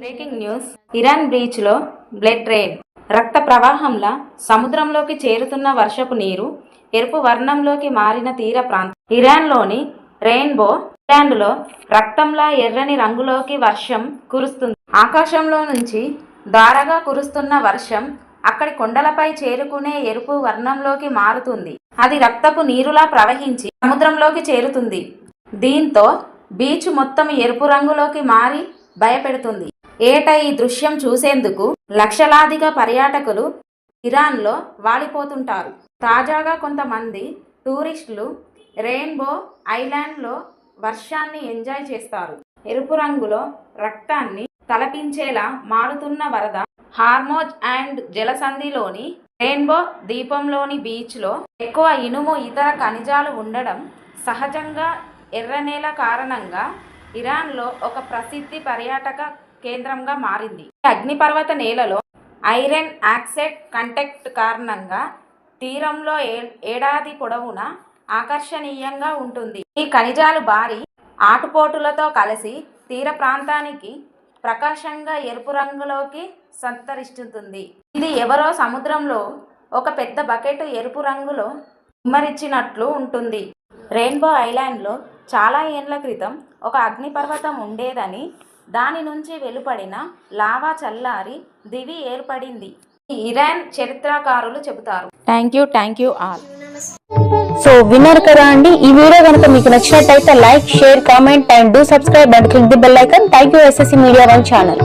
Breaking news Iran బీచ్లో blood rain రక్త ప్రవాహంలా సముద్రంలోకి చేరుతున్న వర్షపు నీరు ఎరుపు వర్ణంలోకి మారిన తీర ప్రాంతం. ఇరాన్లోని రెయిన్బో ఐలాండ్లో రక్తంలా ఎర్రని రంగులోకి వర్షం కురుస్తుంది. ఆకాశంలో నుంచి దారగా కురుస్తున్న వర్షం అక్కడి కొండలపై చేరుకునే ఎరుపు వర్ణంలోకి మారుతుంది. అది రక్తపు నీరులా ప్రవహించి సముద్రంలోకి చేరుతుంది. దీంతో బీచ్ మొత్తం ఎరుపు రంగులోకి మారి భయపెడుతుంది. ఏట ఈ దృశ్యం చూసేందుకు లక్షలాదిగా పర్యాటకులు ఇరాన్లో వాలిపోతుంటారు. తాజాగా కొంతమంది టూరిస్టులు రెయిన్బో ఐలాండ్లో వర్షాన్ని ఎంజాయ్ చేస్తారు. ఎరుపు రంగులో రక్తాన్ని తలపించేలా మారుతున్న వరద హార్మోజ్ అండ్ జలసంధిలోని రెయిన్బో దీపంలోని బీచ్లో ఎక్కువ ఇనుము ఇతర ఖనిజాలు ఉండడం సహజంగా ఎర్రనేల కారణంగా ఇరాన్లో ఒక ప్రసిద్ధి పర్యాటక కేంద్రంగా మారింది. ఈ అగ్నిపర్వత నేలలో ఐరన్ యాక్సైడ్ కంటెక్ట్ కారణంగా తీరంలో ఏ ఏడాది పొడవునా ఆకర్షణీయంగా ఉంటుంది. ఈ ఖనిజాలు భారీ ఆటుపోటులతో కలిసి తీర ప్రాంతానికి ప్రకాశంగా ఎరుపు రంగులోకి సంతరిస్తుంది. ఇది ఎవరో సముద్రంలో ఒక పెద్ద బకెట్ ఎరుపు రంగులో కుమ్మరిచ్చినట్లు ఉంటుంది. రెయిన్బో ఐలాండ్లో చాలా ఏండ్ల క్రితం ఒక అగ్నిపర్వతం ఉండేదని దాని నుంచి వెలువడిన లావా చల్లారి దివి ఏర్పడింది. ఇరాన్ చరిత్రకారులు చెబుతారు. Thank you thank you all so విన్నారు కదా అండి. ఈ వీడియో కనుక మీకు నచ్చినట్టయితే like share comment and do subscribe and click the bell icon thank you SSC media one channel